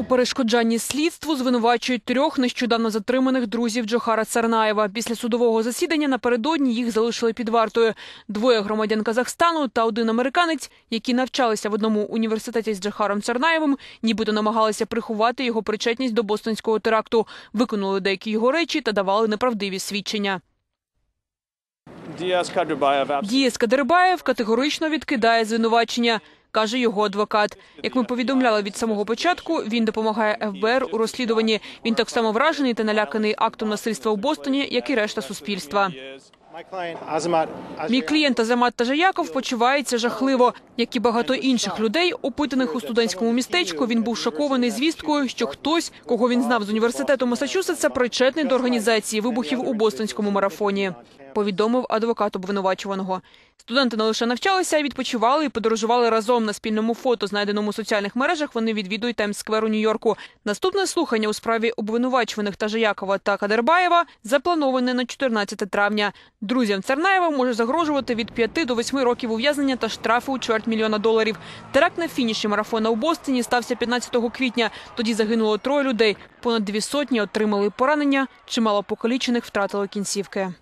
У перешкоджанні слідству звинувачують трьох нещодавно затриманих друзів Джохара Царнаєва. Після судового засідання напередодні їх залишили під вартою. Двоє громадян Казахстану та один американець, які навчалися в одному університеті з Джохаром Царнаєвим, нібито намагалися приховати його причетність до бостонського теракту, виконали деякі його речі та давали неправдиві свідчення. Дієс Кадирбаєв категорично відкидає звинувачення, каже його адвокат. Як ми повідомляли від самого початку, він допомагає ФБР у розслідуванні. Він так само вражений та наляканий актом насильства у Бостоні, як і решта суспільства. Мій клієнт Азамат Тажаяков почувається жахливо. Як і багато інших людей, опитаних у студентському містечку, він був шокований звісткою, що хтось, кого він знав з університету Масачусетса, причетний до організації вибухів у бостонському марафоні. Повідомив адвокат обвинувачуваного. Студенти не лише навчалися, а відпочивали і подорожували разом на спільному фото, знайденому у соціальних мережах. Вони відвідують Таймс-сквер у Нью-Йорку. Наступне слухання у справі обвинувачуваних Тажаякова та Кадербаєва заплановане на 14 травня. Друзям Царнаєва може загрожувати від 5 до 8 років ув'язнення та штрафи у чверть мільйона доларів. Теракт на фініші марафона у Бостоні стався 15 квітня. Тоді загинуло троє людей. Понад дві сотні отримали поранення. Чимало покалічених втратили кінцівки.